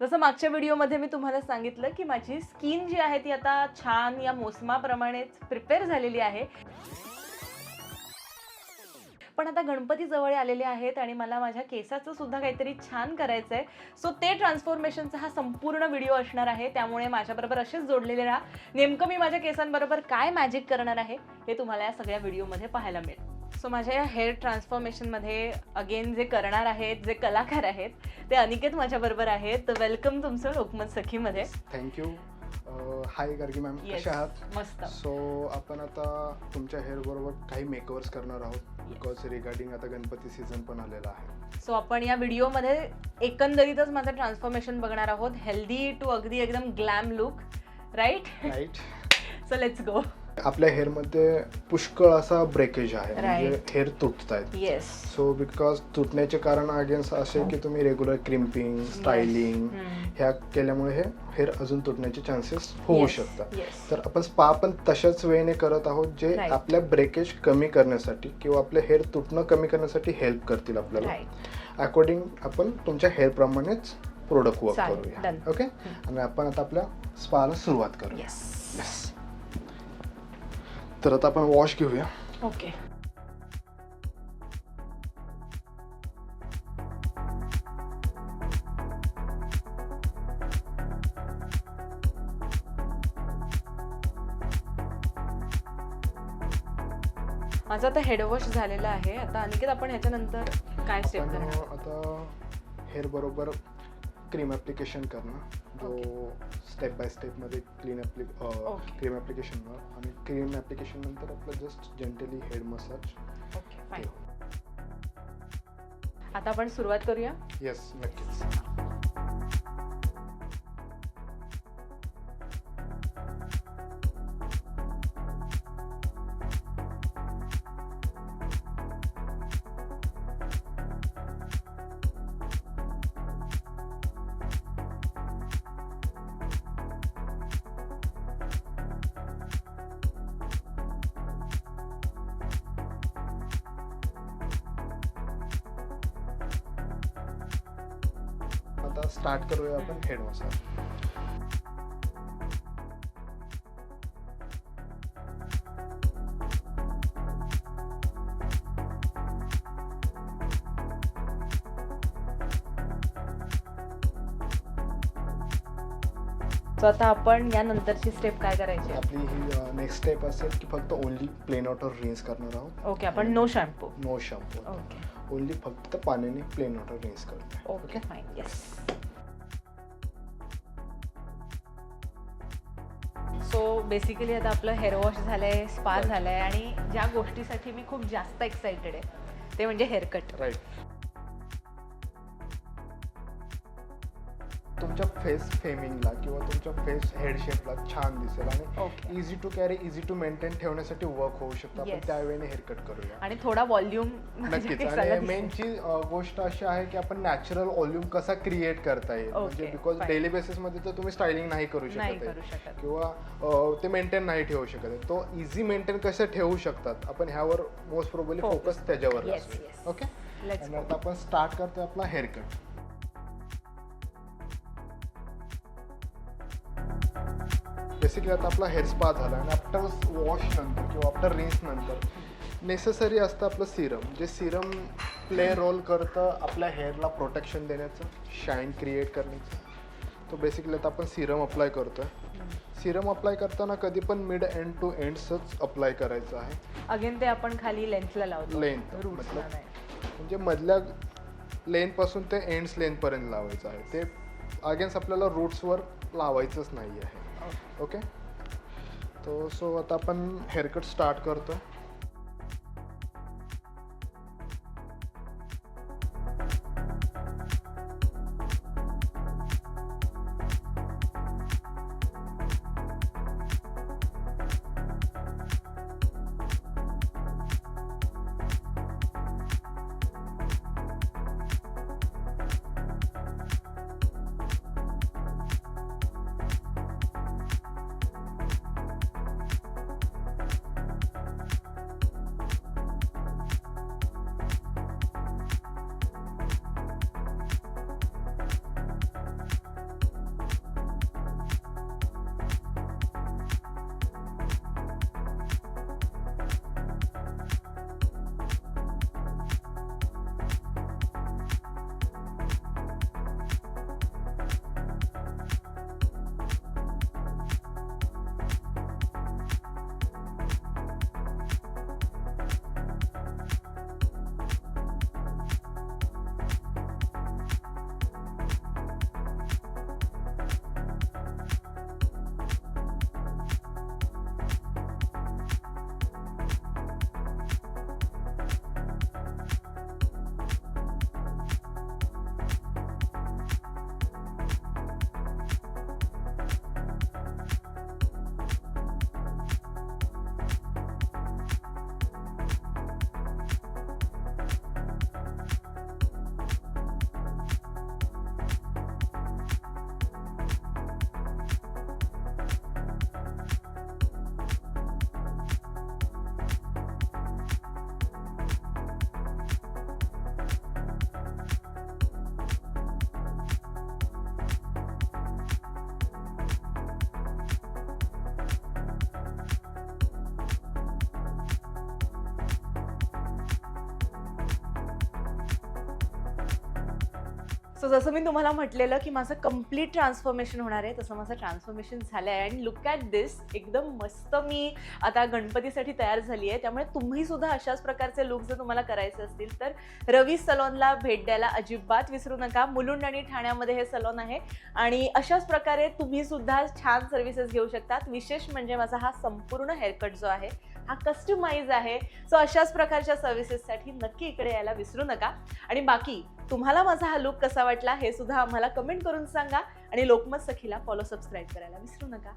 जसं मागच्या व्हिडिओमध्ये मी तुम्हाला सांगितलं की माझी स्किन जी आहे ती आता छान या मोसमाप्रमाणेच प्रिपेअर झालेली आहे. पण आता गणपती जवळ आलेले आहेत आणि मला माझ्या केसाचं सुद्धा काहीतरी छान करायचं आहे सो ते ट्रान्सफॉर्मेशनचा हा संपूर्ण व्हिडिओ असणार आहे. त्यामुळे माझ्याबरोबर असेच जोडलेले राहा. नेमकं मी माझ्या केसांबरोबर काय मॅजिक करणार आहे हे तुम्हाला या सगळ्या व्हिडिओमध्ये पाहायला मिळेल. सो माझ्या या हेअर ट्रान्सफॉर्मेशनमध्ये अगेन जे करणार आहेत जे कलाकार आहेत ते अनिकेत माझ्याबरोबर आहेत. वेलकम तुमचं Lokmat सखीमध्ये. Thank you hi Gargi ma'am Yes. कशा आहात? मस्त. सो आपण आता तुमच्या हेअर बरोबर काही मेकओव्हर्स करणार आहोत. बिकॉज रिगार्डिंग आता गणपती सीझन पण आलेला आहे. सो आपण या व्हिडिओमध्ये एकंदरीतच माझं ट्रान्सफॉर्मेशन बघणार आहोत. हेल्दी टू अगदी एकदम glam look right right so let's go आपल्या हेअरमध्ये पुष्कळ असा ब्रेकेज आहे. म्हणजे. हेअर तुटत आहेत सो बिकॉज तुटण्याचे कारण अगेन्स्ट असे की तुम्ही रेग्युलर क्रिम्पिंग स्टायलिंग ह्या केल्यामुळे हे हेअर अजून तुटण्याचे चान्सेस होऊ शकतात. तर आपण स्पा पण तशाच वेळेने करत आहोत जे. आपल्या ब्रेकेज कमी करण्यासाठी किंवा आपलं हेअर तुटणं कमी करण्यासाठी हेल्प करतील आपल्याला. अकॉर्डिंग आपण तुमच्या हेअर प्रमाणेच प्रोडक्ट वर्क करूया. ओके आणि आपण आता आपल्या स्पाला सुरुवात करूया. तर आता आपण वॉश घेऊया. ओके माझं आता हेडवॉश झालेलं आहे. आता अनिकेत आपण ह्याच्यानंतर काय स्टेप करणार? आता हेअर बरोबर क्रीम ॲप्लिकेशन करणं जो स्टेप बाय स्टेपमध्ये क्लीन Okay. क्रीम ॲप्लिकेशन आणि क्रीम ॲप्लिकेशन नंतर आपलं जस्ट जेंटली हेड मसाज आता आपण सुरुवात करूया? येस नक्कीच. आता स्टार्ट करूया आपण हेड मसाज सो आता आपण या नंतरची स्टेप काय करायची? आहे? आपली ही नेक्स्ट स्टेप असेल की फक्त ओनली प्लेन वॉटर रिन्स करणार आहोत. ओके आपण no shampoo no shampoo okay only फक्त पाण्याने प्लेन वॉटर रिन्स करतो okay fine yes so basically आता आपलं हेअर वॉश झालंय स्पा झालंय आणि ज्या गोष्टीसाठी मी खूप जास्त एक्साइटेड आहे ते म्हणजे हेअरकट राईट तुमच्या फेस फेमिंगला किंवा तुमच्या फेस हेड शेपला छान दिसेल आणि easy to carry easy to maintain ठेवण्यासाठी वर्क होऊ शकतं. आपण. त्यावेळेने हेअरकट करूया. आणि थोडा व्हॉल्यूम नक्कीच. आणि मेनची गोष्ट अशी आहे की आपण नॅचरल व्हॉल्यूम कसा क्रिएट करता येईल? म्हणजे बिकॉज. डेली बेसिसमध्ये तर तुम्ही स्टायलिंग नाही करू शकत किंवा ते मेंटेन नाही ठेवू शकत. तो इझी मेंटेन कसं ठेवू शकतात? आपण ह्यावर मोस्ट प्रोबेबली Focus. फोकस त्याच्यावर. ओके आपण स्टार्ट करतोय आपला हेअर बेसिकली आता आपला हेअर स्पा झाला आणि आफ्टर वॉश नंतर किंवा आफ्टर रिन्स नंतर नेसेसरी असतं आपलं सिरम जे सिरम प्ले रोल करतं आपल्या हेअरला प्रोटेक्शन देण्याचं शाईन क्रिएट करण्याचं. तो बेसिकली आता आपण सिरम अप्लाय करतोय. सिरम अप्लाय करताना कधी पण मिड एंड टू एंड्सच अप्लाय करायचं आहे. अगेन ते आपण खाली लेन्थला लावतो. रूट्सला मतलब- म्हणजे मधल्या लेनपासून ते एंड्स लेनपर्यंत लावायचं आहे. ते अगेन्स्ट आपल्याला रूट्सवर लावायचंच नाही आहे ओके तो सो आता आपण हेअरकट स्टार्ट करतो. सो जसं मी तुम्हाला म्हटलेलं की माझं कंप्लीट ट्रान्सफॉर्मेशन होणार आहे तसं माझं ट्रान्सफॉर्मेशन झालं आहे अँड लुक ॲट दिस एकदम मस्त मी आता गणपतीसाठी तयार झाली आहे त्यामुळे तुम्ही सुद्धा अशाच प्रकारचे लुक जर तुम्हाला करायचे असतील तर रवी सलॉनला भेट द्यायला अजिबात विसरू नका. मुलुंड आणि ठाण्यामध्ये हे सलॉन आहे. आणि अशाच प्रकारे तुम्ही सुद्धा छान सर्व्हिसेस घेऊ शकतात. विशेष म्हणजे माझा हा संपूर्ण हेअरकट जो आहे हा कस्टमाइज आहे. सो अशाच प्रकारच्या सर्व्हिसेससाठी नक्की इकडे यायला विसरू नका. आणि बाकी तुम्हाला माझा हा लुक कसा वाटला हे सुद्धा आम्हाला कमेंट करून सांगा. आणि लोकमत सखीला फॉलो सबस्क्राईब करायला विसरू नका.